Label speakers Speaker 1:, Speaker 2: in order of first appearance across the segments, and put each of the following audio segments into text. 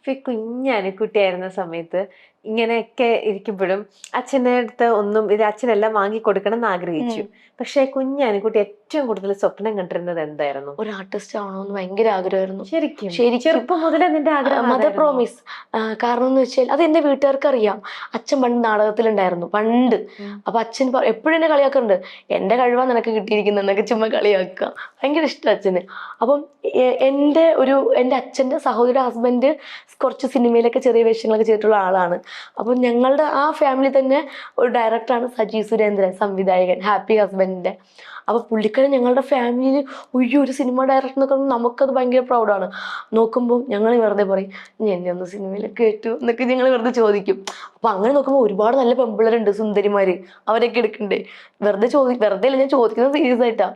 Speaker 1: അപ്പൊ ഈ കുഞ്ഞനുക്കുട്ടിയായിരുന്ന സമയത്ത് ഇങ്ങനെയൊക്കെ ഇരിക്കുമ്പോഴും അച്ഛന്റെ അടുത്ത് ഒന്നും ഇത് അച്ഛനെല്ലാം വാങ്ങി കൊടുക്കണം എന്ന് ആഗ്രഹിച്ചു. പക്ഷെ കുഞ്ഞനുക്കുട്ടി ഏറ്റവും കൂടുതൽ സ്വപ്നം കണ്ടിരുന്നത് എന്തായിരുന്നു?
Speaker 2: ഒരു ആർട്ടിസ്റ്റ് ആവണമെന്ന് ഭയങ്കര ആഗ്രഹമായിരുന്നു.
Speaker 1: ശരിക്കും.
Speaker 2: ശരിക്കും.
Speaker 1: ചെറുപ്പം മുതലേ നിന്റെ ആഗ്രഹം
Speaker 2: മദർ പ്രോമിസ് കാരണം എന്ന് വെച്ചാൽ അത് എന്റെ വീട്ടുകാർക്ക് അറിയാം അച്ഛൻ പണ്ട് നാടകത്തിലുണ്ടായിരുന്നു. പണ്ട്. അപ്പൊ അച്ഛൻ എപ്പോഴും എന്നെ കളിയാക്കുന്നുണ്ട് എന്റെ കഴിവാ നിനക്ക് കിട്ടിയിരിക്കുന്നത്. എന്നൊക്കെ ചുമ്മാ കളിയാക്കുക. ഭയങ്കര ഇഷ്ടം അച്ഛന്. അപ്പം എ- എന്റെ ഒരു എന്റെ അച്ഛന്റെ സഹോദര ഹസ്ബൻഡ് കുറച്ച് സിനിമയിലൊക്കെ ചെറിയ വേഷങ്ങളൊക്കെ ചെയ്തിട്ടുള്ള ആളാണ്. അപ്പം ഞങ്ങളുടെ ആ ഫാമിലി തന്നെ ഒരു ഡയറക്ടറാണ് സജി സുരേന്ദ്രൻ സംവിധായകൻ ഹാപ്പി ഹസ്ബൻഡിന്റെ അപ്പൊ പുള്ളിക്കാരൻ ഞങ്ങളുടെ ഫാമിലിയിൽ ഉയ്യോ ഒരു സിനിമ ഡയറക്ടർ എന്നൊക്കെ നമുക്കത് ഭയങ്കര പ്രൗഡാണ് നോക്കുമ്പോൾ ഞങ്ങൾ വെറുതെ പറയും ഞാൻ എന്നെ ഒന്ന് സിനിമയിൽ കേട്ടു എന്നൊക്കെ ഞങ്ങൾ വെറുതെ ചോദിക്കും. അപ്പോൾ അങ്ങനെ നോക്കുമ്പോൾ ഒരുപാട് നല്ല പെമ്പിളരുണ്ട് സുന്ദരിമാർ അവരൊക്കെ എടുക്കണ്ടേ? വെറുതെ ചോദി വെറുതെ അല്ല ഞാൻ ചോദിക്കുന്നത് സീരിയസ് ആയിട്ടാ.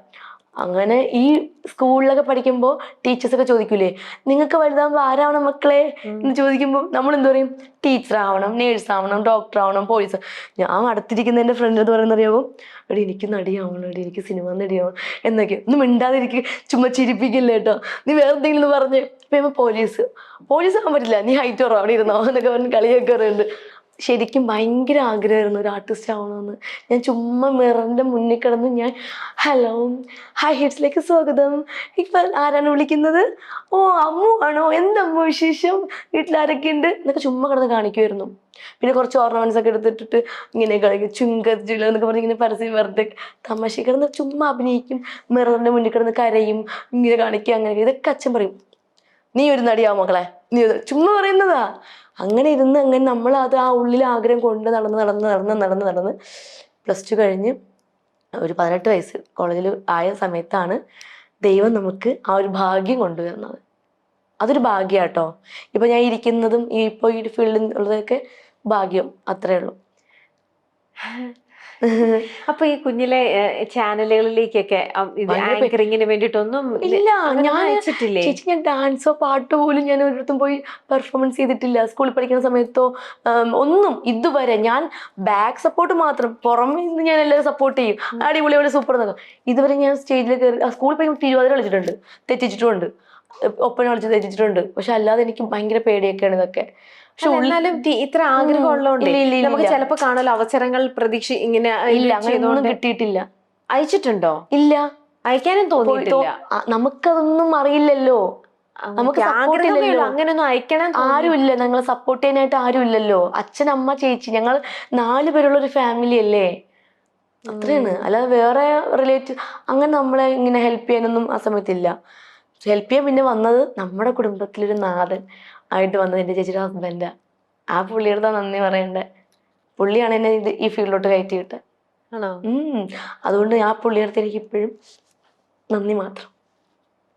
Speaker 2: അങ്ങനെ ഈ സ്കൂളിലൊക്കെ പഠിക്കുമ്പോൾ ടീച്ചേഴ്സ് ഒക്കെ ചോദിക്കൂലേ നിങ്ങൾക്ക് വലുതാകുമ്പോൾ ആരാവണം മക്കളെ? എന്ന് ചോദിക്കുമ്പോൾ നമ്മൾ എന്താ പറയും? ടീച്ചർ ആവണം നേഴ്സ് ആവണം ഡോക്ടർ ആവണം പോലീസ്. ഞാൻ അടുത്തിരിക്കുന്ന എന്റെ ഫ്രണ്ട് എന്ന് പറയുന്നത് അറിയാവും? എടി എനിക്ക് നടിയാവണം എടി എനിക്ക് സിനിമ നടിയാവണം എന്നൊക്കെ. ഒന്നും മിണ്ടാതിരിക്കുക ചുമ്മാ ചിരിപ്പിക്കില്ല കേട്ടോ നീ വേറെ എന്തെങ്കിലും പറഞ്ഞു ഇപ്പൊ പോലീസ്. പോലീസ് ആവാൻ പറ്റില്ല നീ ഹൈറ്റ് കുറവ് അവിടെ ഇരുന്നോ എന്നൊക്കെ പറഞ്ഞ് കളിയാക്കാറുണ്ട് ശരിക്കും ഭയങ്കര ആഗ്രഹമായിരുന്നു ഒരു ആർട്ടിസ്റ്റ് ആവണമെന്ന് ഞാൻ ചുമ്മാ മിററിന്റെ മുന്നിൽ കിടന്ന് ഞാൻ ഹലോ ഹായ് ഹിറ്റ്സിലേക്ക് സ്വാഗതം. ഇപ്പം ആരാണ് വിളിക്കുന്നത്? ഓ അമ്മു ആണോ? എന്തമ്മു വിശേഷം? വീട്ടിലാരൊക്കെ ഉണ്ട് എന്നൊക്കെ ചുമ്മാ കിടന്ന് കാണിക്കുമായിരുന്നു പിന്നെ കുറച്ച് ഓർണമെന്റ്സ് ഒക്കെ എടുത്തിട്ടിട്ട് ഇങ്ങനെ കളിക്കും ചുങ്ക ചുല എന്നൊക്കെ പറഞ്ഞ് ഇങ്ങനെ പരസ്യം വെറുതെ തമാശ കിടന്ന് ചുമ്മാ അഭിനയിക്കും. മിററിന്റെ മുന്നിൽ കിടന്ന് കരയും ഇങ്ങനെ കാണിക്കുക അങ്ങനെ ഇതൊക്കെ അച്ഛൻ പറയും. നീ ഒരു നടിയാവും മക്കളെ നീ ഒരു-" ചുമ്മാ പറയുന്നതാ. അങ്ങനെ ഇരുന്ന് അങ്ങനെ നമ്മൾ അത് ആ ഉള്ളിൽ ആഗ്രഹം കൊണ്ട് നടന്ന് നടന്ന് നടന്ന് നടന്ന് നടന്ന് പ്ലസ് ടു കഴിഞ്ഞ് ഒരു പതിനെട്ട് വയസ്സ് കോളേജിൽ ആയ സമയത്താണ് ദൈവം നമുക്ക് ആ ഒരു ഭാഗ്യം കൊണ്ടുവരുന്നത്. അതൊരു ഭാഗ്യാട്ടോ. ഇപ്പൊ ഞാൻ ഇരിക്കുന്നതും ഈ ഇപ്പോൾ ഈ ഫീൽഡിൽ ഉള്ളതൊക്കെ ഭാഗ്യം അത്രേ ഉള്ളൂ.
Speaker 1: അപ്പൊ ഈ കുഞ്ഞിലെ ചാനലുകളിലേക്കൊക്കെ ആങ്കറിങ്ങിന് വേണ്ടിട്ടൊന്നും
Speaker 2: ഇല്ല ഞാൻ ചേച്ചി ഞാൻ ഡാൻസോ പാട്ടോ പോലും ഞാൻ ഒരിടത്തും പോയി പെർഫോമൻസ് ചെയ്തിട്ടില്ല. സ്കൂളിൽ പഠിക്കുന്ന സമയത്തോ ഒന്നും ഇതുവരെ ഞാൻ ബാക്ക് സപ്പോർട്ട് മാത്രം പുറമെ നിന്ന് ഞാൻ എല്ലാവരും സപ്പോർട്ട് ചെയ്യും. അടിപൊളി അടിപൊളി സൂപ്പർ നടക്കും ഇതുവരെ ഞാൻ സ്റ്റേജിൽ കയറി സ്കൂളിൽ പോയി തിരുവാതിര കളിച്ചിട്ടുണ്ട്. തെറ്റിച്ചിട്ടുമുണ്ട്. ഒപ്പന കളിച്ച് തെറ്റിച്ചിട്ടുണ്ട്. പക്ഷെ അല്ലാതെ എനിക്ക് ഭയങ്കര പേടിയൊക്കെയാണ് ഇതൊക്കെ. പക്ഷെ
Speaker 1: എന്നാലും ഇത്ര ആഗ്രഹം ഉള്ളതുകൊണ്ട് നമുക്ക്. ചിലപ്പോ കാണാലോ അവസരങ്ങൾ പ്രതീക്ഷ ഇങ്ങനെ
Speaker 2: ഇല്ല അങ്ങനെയൊന്നും കിട്ടിയിട്ടില്ല.
Speaker 1: അയച്ചിട്ടുണ്ടോ?
Speaker 2: ഇല്ല.
Speaker 1: അയക്കാനും തോന്നിയിട്ടില്ല.
Speaker 2: നമുക്കതൊന്നും അറിയില്ലല്ലോ. നമുക്ക്.
Speaker 1: അങ്ങനെയൊന്നും അയക്കണം
Speaker 2: ആരുമില്ല. ഞങ്ങളെ സപ്പോർട്ട് ചെയ്യാനായിട്ട് ആരും ഇല്ലല്ലോ അച്ഛൻ അമ്മ ചേച്ചി ഞങ്ങൾ നാല് പേരുള്ള ഒരു ഫാമിലി അല്ലേ? അത്രയാണ്. അല്ലാതെ വേറെ റിലേറ്റീവ് അങ്ങനെ നമ്മളെ ഇങ്ങനെ ഹെൽപ്പ് ചെയ്യാനൊന്നും ആ സമയത്തില്ല. ഹെൽപ്പ് ചെയ്യാൻ പിന്നെ വന്നത് നമ്മുടെ കുടുംബത്തിലൊരു നാഥൻ ആയിട്ട് വന്നത് എന്റെ ചേച്ചിയുടെ ഹസ്ബൻഡാണ് ആ. പുള്ളിയുടെ നന്ദി പറയണ്ടേ. പുള്ളിയാണ് എന്നെ ഇത് ഈ ഫീൽഡിലോട്ട് കയറ്റിയിട്ട്
Speaker 1: ആണോ?
Speaker 2: അതുകൊണ്ട് ആ പുള്ളിയുടെ എനിക്ക് ഇപ്പോഴും നന്ദി മാത്രം.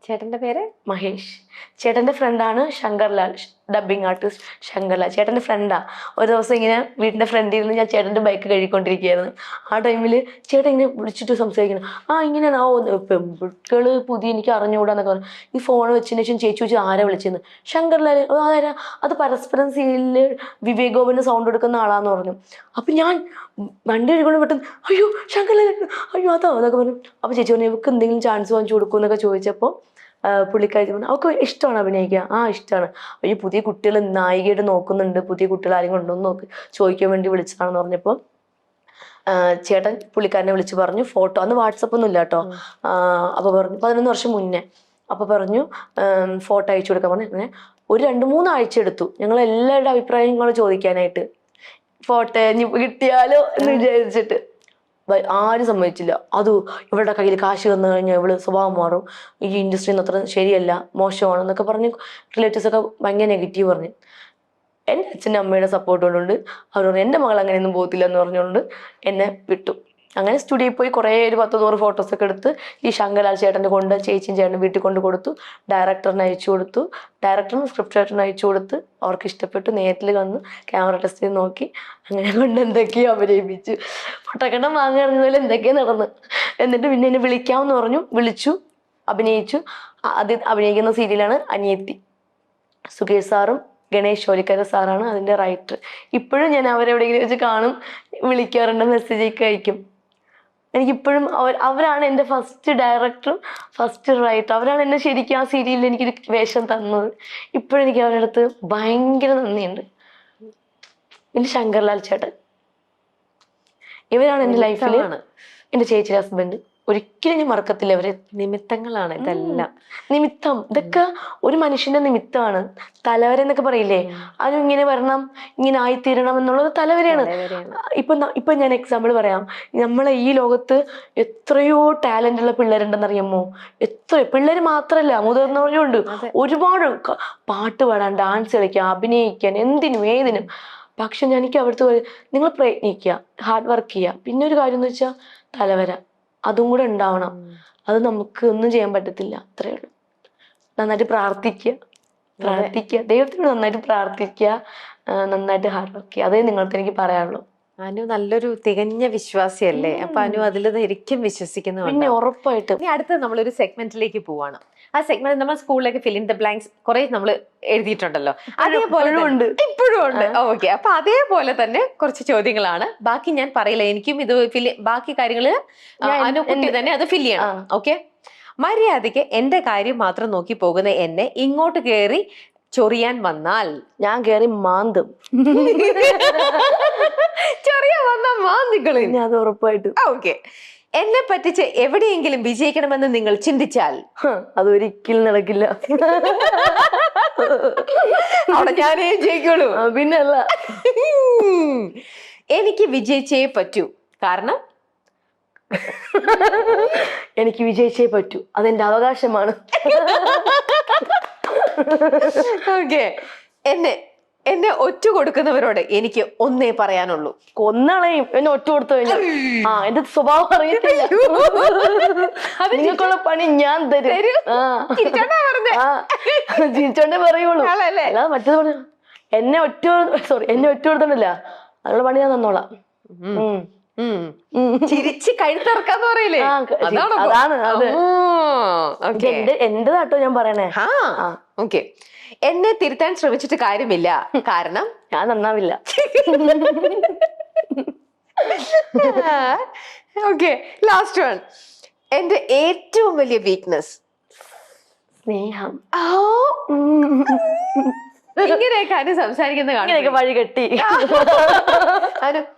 Speaker 1: ചേട്ടന്റെ പേര്?
Speaker 2: മഹേഷ്. ചേട്ടന്റെ ഫ്രണ്ടാണ് ശങ്കർലാൽ ഡബിങ് ആർട്ടിസ്റ്റ് ശങ്കർലാൽ. ചേട്ടന്റെ ഫ്രണ്ടാ ഒരു ദിവസം ഇങ്ങനെ വീടിന്റെ ഫ്രണ്ടിൽ നിന്ന് ഞാൻ ചേട്ടന്റെ ബൈക്ക് കഴുകിക്കൊണ്ടിരിക്കുകയായിരുന്നു. ആ ടൈമിൽ ചേട്ടൻ ഇങ്ങനെ വിളിച്ചിട്ട് സംസാരിക്കണം ആ ഇങ്ങനെയാണ്. ആ പെൺകുട്ടികൾ പുതിയ എനിക്ക് അറിഞ്ഞുകൂടാന്നൊക്കെ പറഞ്ഞു. ഈ ഫോൺ വെച്ചതിന് ശേഷം ചേച്ചി വെച്ച് ആരെ വിളിച്ചെന്ന്? ശങ്കർലാൽ. ആരാ? അത് പരസ്പരം സീരിയലിൽ വിവേക് ഗോപന് സൗണ്ട് എടുക്കുന്ന ആളാന്ന് പറഞ്ഞു. അപ്പൊ ഞാൻ വണ്ടി കഴുകൊണ്ട് പെട്ടെന്ന് അയ്യോ ശങ്കർലാൽ അയ്യോ അതാ അതൊക്കെ പറഞ്ഞു. അപ്പൊ ചേച്ചി പറഞ്ഞു ഇവർക്ക് എന്തെങ്കിലും ചാൻസ് വാങ്ങിച്ചു കൊടുക്കുമെന്നൊക്കെ ചോദിച്ചപ്പോൾ പുള്ളിക്കാരി അവൾക്ക് ഇഷ്ടമാണ് അഭിനയിക്കുക ആ ഇഷ്ടമാണ് ഈ പുതിയ കുട്ടികൾ നായികയായിട്ട് നോക്കുന്നുണ്ട്. പുതിയ കുട്ടികൾ ആരും കൊണ്ടുവന്ന് നോക്ക്. ചോദിക്കാൻ വേണ്ടി വിളിച്ചതാണെന്ന് പറഞ്ഞപ്പോൾ ചേട്ടൻ പുള്ളിക്കാരനെ വിളിച്ച് പറഞ്ഞു ഫോട്ടോ. അന്ന് വാട്സപ്പ് ഒന്നും ഇല്ല കേട്ടോ. അപ്പോൾ പറഞ്ഞു പതിനൊന്ന് വർഷം മുന്നേ. അപ്പോൾ പറഞ്ഞു ഫോട്ടോ അയച്ചു കൊടുക്കാൻ പറഞ്ഞു. അങ്ങനെ ഒരു രണ്ട് മൂന്ന് ആഴ്ച എടുത്തു. ഞങ്ങൾ എല്ലാവരുടെ അഭിപ്രായങ്ങൾ ചോദിക്കാനായിട്ട്. ഫോട്ടോ കിട്ടിയാലോ എന്ന് വിചാരിച്ചിട്ട്. ആരും സമ്മതിച്ചില്ല. അത് ഇവളുടെ കയ്യിൽ കാശ് വന്നു കഴിഞ്ഞാൽ ഇവൾ സ്വഭാവം മാറും. ഈ ഇൻഡസ്ട്രിയിൽ അത്ര ശരിയല്ല മോശമാണ് എന്നൊക്കെ പറഞ്ഞ് റിലേറ്റീവ്സ് ഒക്കെ ഭയങ്കര നെഗറ്റീവ് പറഞ്ഞു. എന്റെ അച്ഛന്റെ അമ്മയുടെ സപ്പോർട്ട് കൊണ്ടുണ്ട്. അവർ പറഞ്ഞു എന്റെ മകൾ അങ്ങനെയൊന്നും പോകത്തില്ല എന്ന് പറഞ്ഞുകൊണ്ട് എന്നെ വിട്ടു. അങ്ങനെ സ്റ്റുഡിയോയിൽ പോയി കുറേ ഒരു പത്ത് നൂറ് ഫോട്ടോസ് ഒക്കെ എടുത്ത് ഈ ശങ്കലാൽ ചേട്ടന്റെ കൊണ്ട് ചേച്ചിയും ചേട്ടൻ വീട്ടിൽ കൊണ്ട് കൊടുത്തു. ഡയറക്ടറിന് അയച്ചു കൊടുത്തു. ഡയറക്ടറിന് സ്ക്രിപ്റ്റ് ചേട്ടന് അയച്ചു കൊടുത്ത് അവർക്ക് ഇഷ്ടപ്പെട്ടു. നേരിൽ വന്ന് ക്യാമറ ടെസ്റ്റ് ചെയ്ത് നോക്കി. അങ്ങനെ കൊണ്ട് എന്തൊക്കെയോ അഭിനയിപ്പിച്ചു. പൊട്ടക്കണ്ടം വാങ്ങിയിറങ്ങുന്നതിൽ പോലെ എന്തൊക്കെയോ നടന്ന്. എന്നിട്ട് പിന്നെ എന്നെ വിളിക്കാമെന്ന് പറഞ്ഞു. വിളിച്ചു. അഭിനയിച്ചു. അത് അഭിനയിക്കുന്ന സീരിയലാണ് അനിയത്തി. സുകേഷ് സാറും ഗണേഷ് ചോലിക്കര സാറാണ് അതിന്റെ റൈറ്റർ ഇപ്പോഴും ഞാൻ അവരെവിടെയെങ്കിലും വെച്ച് കാണും. വിളിക്കാറുണ്ട് മെസ്സേജ് ഒക്കെ അയക്കും. എനിക്കിപ്പോഴും അവർ അവരാണ് എന്റെ ഫസ്റ്റ് ഡയറക്ടറും ഫസ്റ്റ് റൈറ്ററും അവരാണ് എന്നെ ശരിക്കും ആ സീരിയലിൽ എനിക്കൊരു വേഷം തന്നത്. ഇപ്പോഴും എനിക്ക് അവരുടെ അടുത്ത് ഭയങ്കര നന്ദിയുണ്ട്. പിന്നെ ശങ്കർലാൽ ചേട്ടൻ. ഇവരാണ് എന്റെ ലൈഫിൽ. എന്റെ ചേച്ചിയുടെ ഹസ്ബൻഡ് ഒരിക്കലും ഞാൻ മറക്കത്തില്ല. അവരെ
Speaker 1: നിമിത്തങ്ങളാണ് ഇതെല്ലാം.
Speaker 2: നിമിത്തം. ഇതൊക്കെ ഒരു മനുഷ്യന്റെ നിമിത്തമാണ്. തലവര എന്നൊക്കെ പറയില്ലേ? അതും ഇങ്ങനെ വരണം ഇങ്ങനെ ആയിത്തീരണം എന്നുള്ളത് തലവരെയാണ്. ഇപ്പൊ ഇപ്പൊ ഞാൻ എക്സാമ്പിൾ പറയാം. നമ്മളെ ഈ ലോകത്ത് എത്രയോ ടാലന്റ് ഉള്ള പിള്ളേരുണ്ടെന്ന് അറിയാമോ എത്ര പിള്ളേര് മാത്രല്ല മുതിർന്നവരും ഉണ്ട്. ഒരുപാട് പാട്ട് പാടാൻ ഡാൻസ് കളിക്കാൻ അഭിനയിക്കാൻ എന്തിനും ഏതിനും. പക്ഷെ ഞാൻ എനിക്ക് അവിടുത്തെ നിങ്ങൾ പ്രയത്നിക്കുക ഹാർഡ് വർക്ക് ചെയ്യുക. പിന്നെ ഒരു കാര്യം എന്ന് വെച്ചാൽ തലവര. അതും കൂടെ ഉണ്ടാവണം. അത് നമുക്ക് ഒന്നും ചെയ്യാൻ പറ്റത്തില്ല. അത്രേ ഉള്ളൂ. നന്നായിട്ട് പ്രാർത്ഥിക്കുക. പ്രാർത്ഥിക്കുക. ദൈവത്തിന് നന്നായിട്ട് പ്രാർത്ഥിക്കുക. നന്നായിട്ട് ഹാർഡ് വർക്ക് ചെയ്യുക. അതേ നിങ്ങൾക്ക് എനിക്ക് പറയാനുള്ളൂ.
Speaker 1: അനു നല്ലൊരു തികഞ്ഞ വിശ്വാസിയല്ലേ? അപ്പൊ അനു അതിൽ ശരിക്കും
Speaker 2: പിന്നെ
Speaker 1: വിശ്വസിക്കുന്നുണ്ട്
Speaker 2: ഉറപ്പായിട്ടും.
Speaker 1: ഇനി അടുത്ത നമ്മളൊരു സെഗ്മെന്റിലേക്ക് പോവാണ്. ആ സെഗ്മെന്റ് നമ്മൾ സ്കൂളിലേക്ക് ഫിൽ ഇൻ ദ ബ്ലാങ്ക്സ് കുറെ നമ്മൾ എഴുതിയിട്ടുണ്ടല്ലോ. അതേപോലെ
Speaker 2: ഇപ്പോഴും ഉണ്ട്.
Speaker 1: ഇപ്പോഴും ഉണ്ട്. ഓക്കെ അപ്പൊ അതേപോലെ തന്നെ കുറച്ച് ചോദ്യങ്ങളാണ്. ബാക്കി ഞാൻ പറയില്ല. എനിക്കും ഇത് ഫിൽ ബാക്കി കാര്യങ്ങൾ
Speaker 2: അനുകൂലി
Speaker 1: അനുകുട്ടി തന്നെ അത് ഫിൽ ചെയ്യണം. ഓക്കെ മര്യാദയ്ക്ക് എന്റെ കാര്യം മാത്രം നോക്കി പോകുന്ന എന്നെ ഇങ്ങോട്ട് കയറി ചൊറിയാൻ വന്നാൽ.
Speaker 2: ഞാൻ കയറി മാന്തും.
Speaker 1: ചൊറിയാൻ വന്നാൽ മാന്തികളി.
Speaker 2: ഞാൻ അത് ഉറപ്പായിട്ടും.
Speaker 1: ഓക്കെ എന്നെ പറ്റിച്ച് എവിടെയെങ്കിലും വിജയിക്കണമെന്ന് നിങ്ങൾ ചിന്തിച്ചാൽ?
Speaker 2: അതൊരിക്കലും നടക്കില്ല.
Speaker 1: അവിടെ ഞാനേ ജയിക്കുള്ളൂ.
Speaker 2: പിന്നല്ല.
Speaker 1: എനിക്ക് വിജയിച്ചേ പറ്റൂ. കാരണം?
Speaker 2: എനിക്ക് വിജയിച്ചേ പറ്റൂ. അതെന്റെ അവകാശമാണ്.
Speaker 1: ഓക്കെ. എന്നെ എന്നെ ഒറ്റ കൊടുക്കുന്നവരോട് എനിക്ക് ഒന്നേ പറയാനുള്ളൂ.
Speaker 2: കൊന്നളയും എന്നെ ഒറ്റ കൊടുത്തു കഴിഞ്ഞാൽ ആ എന്റെ സ്വഭാവം അറിയത്തില്ല. നിങ്ങൾക്കുള്ള പണി ഞാൻ തരും.
Speaker 1: ചിരിച്ചോണ്ടാ
Speaker 2: പറയുള്ളൂ? അല്ലാതെ മറ്റേത് പറഞ്ഞു എന്നെ ഒറ്റ സോറി എന്നെ ഒറ്റ കൊടുത്തണ്ടല്ല അതിനുള്ള പണി ഞാൻ തന്നോളാം.
Speaker 1: ചിരിച്ച് കഴുത്തിറക്കാന്ന് പറയില്ലേ? അതാണ്
Speaker 2: അത്. ഇത്
Speaker 1: ഓക്കെ
Speaker 2: എന്റെ നാട്ടോ ഞാൻ പറയണേ.
Speaker 1: ഓക്കെ. എന്നെ തിരുത്താൻ ശ്രമിച്ചിട്ട് കാര്യമില്ല. കാരണം?
Speaker 2: ഞാൻ നന്നാവില്ല.
Speaker 1: ഓക്കെ ലാസ്റ്റ് വൺ എന്റെ ഏറ്റവും വലിയ വീക്ക്നെസ്
Speaker 2: സ്നേഹം.
Speaker 1: ഇങ്ങനെയൊക്കെ സംസാരിക്കുന്ന
Speaker 2: കാണാൻ
Speaker 1: കാണും
Speaker 2: വഴി കെട്ടി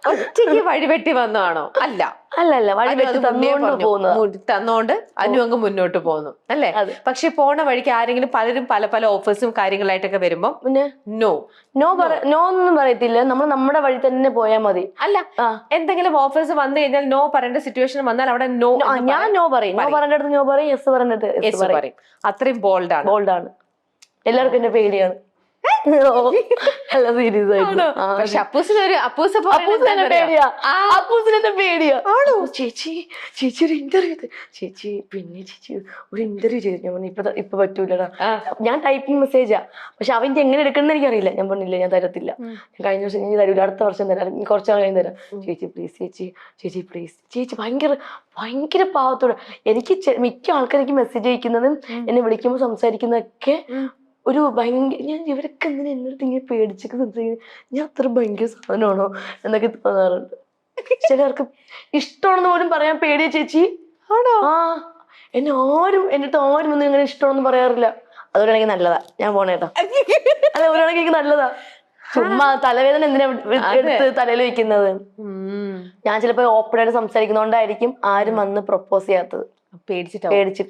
Speaker 1: ഒറ്റയ്ക്ക് വഴിവെട്ടി വന്നതാണോ? അല്ല.
Speaker 2: അല്ല അല്ല വഴി
Speaker 1: മുന്നേ
Speaker 2: തന്നുകൊണ്ട് പോകുന്നത്
Speaker 1: തന്നോണ്ട് അനു അങ്ങ് മുന്നോട്ട് പോകുന്നു അല്ലേ. പക്ഷെ പോണ വഴിക്ക് ആരെങ്കിലും പലരും പല പല ഓഫേഴ്സും കാര്യങ്ങളായിട്ടൊക്കെ വരുമ്പോ
Speaker 2: പിന്നെ?
Speaker 1: നോ.
Speaker 2: No no. ഒന്നും പറയത്തില്ല. നമ്മൾ നമ്മുടെ വഴി തന്നെ പോയാൽ മതി.
Speaker 1: അല്ല എന്തെങ്കിലും ഓഫേഴ്സ് വന്നു കഴിഞ്ഞാൽ നോ പറയേണ്ട സിറ്റുവേഷൻ വന്നാൽ അവിടെ നോ
Speaker 2: ഞാൻ നോ പറയും. നോ പറയേണ്ട അടുത്ത് നോ പറയും യെസ് പറയേണ്ടത് യെസ് പറയും.
Speaker 1: അത്രയും
Speaker 2: ബോൾഡാണ് ബോൾഡാണ് എല്ലാവർക്കും എന്നെ പേടിയാണ്. അല്ല സീരിയസ് ആയിട്ട്.
Speaker 1: പക്ഷെ അപ്പൂസിന് ഒരു അപ്പൂസ് അപ്പൊ
Speaker 2: അപ്പൂസിന് പേടിയാ. അപ്പൂസിന് പേടിയാ. ആണോ? ചേച്ചി ചേച്ചി ഒരു ഇന്റർവ്യൂ ചേച്ചി പിന്നെ ചേച്ചി ഒരു ഇന്റർവ്യൂ ചെയ്തു. ഞാൻ പറഞ്ഞു ഇപ്പൊ ഇപ്പൊ പറ്റൂലടാ. ഞാൻ ടൈപ്പിംഗ് മെസ്സേജാ പക്ഷെ അവന്റെ എങ്ങനെ എടുക്കണമെന്ന് എനിക്കറിയില്ല. ഞാൻ പറഞ്ഞില്ല ഞാൻ തരത്തില്ല. ഞാൻ കഴിഞ്ഞ വർഷം ഞാൻ തരൂല. അടുത്ത വർഷം തരാം. കുറച്ചാൾ കുറച്ച് കഴിഞ്ഞ് തരാം. ചേച്ചി പ്ലീസ് ചേച്ചി ചേച്ചി പ്ലീസ് ചേച്ചി ഭയങ്കര ഭയങ്കര പാവത്തോടെ. എനിക്ക് മിക്ക മിക്ക എനിക്ക് മെസ്സേജ് അയക്കുന്നതും എന്നെ വിളിക്കുമ്പോൾ സംസാരിക്കുന്നതൊക്കെ ഒരു ഭയങ്കര ഞാൻ ഇവരൊക്കെ എന്തിനാ എന്നിട്ട് ഇങ്ങനെ പേടിച്ചൊക്കെ സംസാരിക്കുന്നത് ഞാൻ അത്ര ഭയങ്കര സാധനമാണോ? എന്നൊക്കെ തോന്നാറുണ്ട് ചിലർക്ക് ഇഷ്ടമാണെന്ന് പോലും പറയാൻ പേടിയ ചേച്ചി.
Speaker 1: ആണോ?
Speaker 2: ആ എന്നെ ആരും എന്റെ അടുത്ത് ആരും ഒന്നും ഇങ്ങനെ ഇഷ്ടമാണെന്ന് പറയാറില്ല. അതുകൊണ്ടാണെങ്കിൽ നല്ലതാ. ഞാൻ പോണേട്ടാ അല്ല ഒരാണെങ്കിൽ എനിക്ക് നല്ലതാ. ചുമ്മാ തലവേദന എന്തിനാ എടുത്ത് തലയിൽ വെക്കുന്നത്? ഞാൻ ചിലപ്പോ ഓപ്പൺ ആയിട്ട് സംസാരിക്കുന്നോണ്ടായിരിക്കും ആരും വന്ന് പ്രപ്പോസ് ചെയ്യാത്തത്.
Speaker 1: പേടിച്ചിട്ടോ
Speaker 2: പേടിച്ചിട്ട്